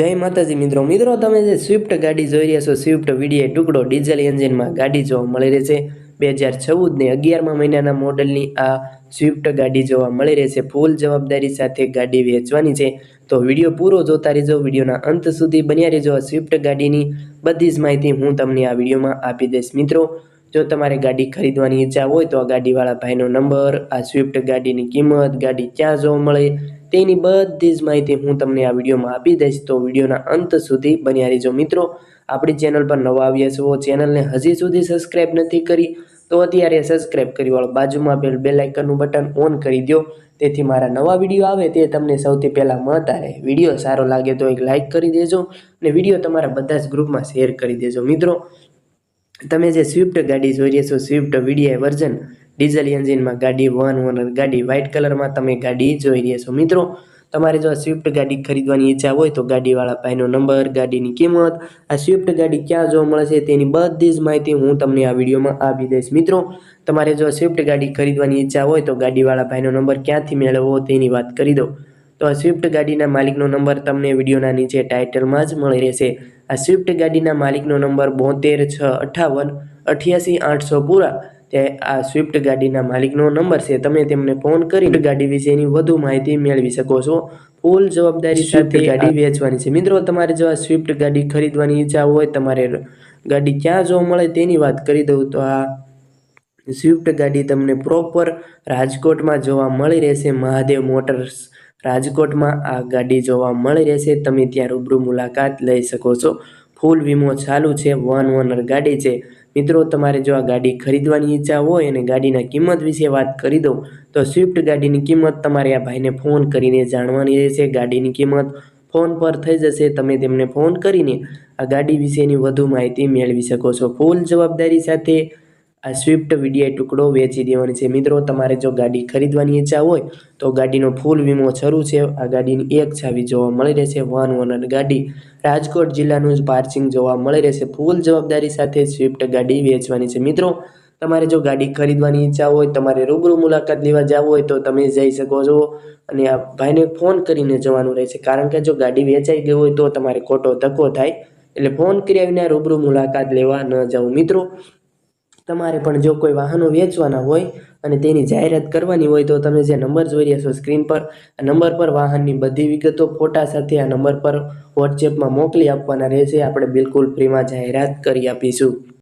જય માતાજી મિત્રો. મિત્રો, તમે જે સ્વિફ્ટ ગાડી જોઈ રહ્યા છો સ્વિફ્ટ વીડીઆઈ ટુકડો ડીઝલ એન્જિનમાં ગાડી જોવા મળી રહી છે. બે હજાર ચૌદને અગિયારમા મહિનાના મોડલની આ સ્વિફ્ટ ગાડી જોવા મળી રહી છે. ફૂલ જવાબદારી સાથે ગાડી વેચવાની છે. તો વીડિયો પૂરો જોતા રહેજો. વિડીયોના અંત સુધી બન્યા રહેજો. આ સ્વિફ્ટ ગાડીની બધી જ માહિતી હું તમને આ વિડીયોમાં આપી દઈશ. મિત્રો, જો તમારે ગાડી ખરીદવાની ઈચ્છા હોય તો આ ગાડીવાળા ભાઈનો નંબર, આ સ્વિફ્ટ ગાડીની કિંમત, ગાડી ક્યાં જોવા મળે તેની બધી જ માહિતી હું તમને આ વિડીયોમાં આપી દઈશ. તો વિડીયોના અંત સુધી બન્યા રહેજો મિત્રો. આપણી ચેનલ પર નવા આવ્યા છો, ચેનલને હજી સુધી સબસ્ક્રાઈબ નથી કરી, તો અત્યારે સબસ્ક્રાઈબ કરી વાળો બાજુમાં આપેલ બેલ આઇકનનું બટન ઓન કરી દો. તેથી મારા નવા વીડિયો આવે તે તમને સૌથી પહેલાં મળતા રહે. વીડિયો સારો લાગે તો એક લાઇક કરી દેજો અને વીડિયો તમારા બધા જ ગ્રુપમાં શેર કરી દેજો મિત્રો. તમે જે સ્વિફ્ટ ગાડી જોઈ રહ્યા છો, સ્વિફ્ટ વીડીઆઈ વર્ઝન ડીઝલ એન્જિનમાં ગાડી વન ઓનર, ગાડી વ્હાઇટ કલરમાં તમે ગાડી જોઈ રહ્યા છો. મિત્રો, તમારે જો આ સ્વિફ્ટ ગાડી ખરીદવાની ઈચ્છા હોય તો ગાડીવાળા ભાઈનો નંબર, ગાડીની કિંમત, આ સ્વિફ્ટ ગાડી ક્યાં જોવા મળે છે તેની બધી જ માહિતી હું તમને આ વિડીયોમાં આપી દઈશ. મિત્રો, તમારે જો સ્વિફ્ટ ગાડી ખરીદવાની ઈચ્છા હોય તો ગાડીવાળા ભાઈનો નંબર ક્યાંથી મેળવવો તેની વાત કરી દો તો આ સ્વિફ્ટ ગાડીના માલિકનો નંબર તમને વિડીયોના નીચે ટાઇટલમાં જ મળી રહેશે. આ સ્વિફ્ટ ગાડીના માલિકનો નંબર બોતેર છ અઠાવન અઠ્યાસી આઠસો પૂરા. તે આ સ્વિફ્ટ ગાડીના માલિકનો નંબર છે. તમે તેમને ફોન કરી ગાડી વિશેની વધુ માહિતી મેળવી શકો છો. ફૂલ જવાબદારી સાથે ગાડી. વેચવાની છે. મિત્રો તમારે જો આ સ્વિફ્ટ ગાડી ખરીદવાની ઈચ્છા હોય તમારે ગાડી ક્યાં જોવા મળે તેની વાત કરી દઉં તો આ સ્વિફ્ટ ગાડી તમને પ્રોપર રાજકોટમાં જોવા મળી રહેશે. મહાદેવ મોટર્સ રાજકોટમાં આ ગાડી જોવા મળી રહેશે. તમે ત્યાં રૂબરૂ મુલાકાત લઈ શકો છો. ફૂલ વીમો ચાલુ છે, વન ઓનર ગાડી છે. મિત્રો, તમારે જો આ ગાડી ખરીદવાની ઈચ્છા હોય અને ગાડીના કિંમત વિશે વાત કરી દઉં, તો સ્વિફ્ટ ગાડીની કિંમત તમારે આ ભાઈને ફોન કરીને જાણવાની રહેશે. ગાડીની કિંમત ફોન પર થઈ જશે, તમે તેમને ફોન કરીને આ ગાડી વિશેની વધુ માહિતી મેળવી શકો છો. ફૂલ જવાબદારી સાથે આ સ્વિફ્ટ વીડીઆઈ ટુકડો વેચી દેવાની છે. મિત્રો, તમારે જો ગાડી ખરીદવાની ઈચ્છા હોય, તો ગાડીનો ફૂલ વીમો શરૂ છે. આ ગાડીની એક છાવી જોવા મળી રહેશે. વન ઓનર ગાડી રાજકોટ જિલ્લાનું જ પાર્સિંગ જોવા મળી રહેશે. ફૂલ જવાબદારી સાથે સ્વિફ્ટ ગાડી વેચવાની છે. મિત્રો, તમારે જો ગાડી ખરીદવાની ઈચ્છા હોય, તમારે રૂબરૂ મુલાકાત લેવા જવું હોય, તો તમે જઈ શકો છો. અને આ ભાઈને ફોન કરીને જવાનું રહેશે. કારણ કે જો ગાડી વેચાઈ ગઈ હોય, તો તમારે ખોટો ધક્કો થાય. એટલે ફોન કરી આવીને રૂબરૂ મુલાકાત લેવા ન જાઓ મિત્રો તમારે પણ જો કોઈ વાહનો વેચવાના હોય અને તેની જાહેરાત કરવાની હોય તો તમે જે નંબર જોઈ રહ્યા છો સ્ક્રીન પર, આ નંબર પર વાહનની બધી વિગતો, ફોટા સાથે આ નંબર પર વોટ્સએપમાં મોકલી આપવાના રહેશે. આપણે બિલકુલ ફ્રીમાં જાહેરાત કરી આપીશું.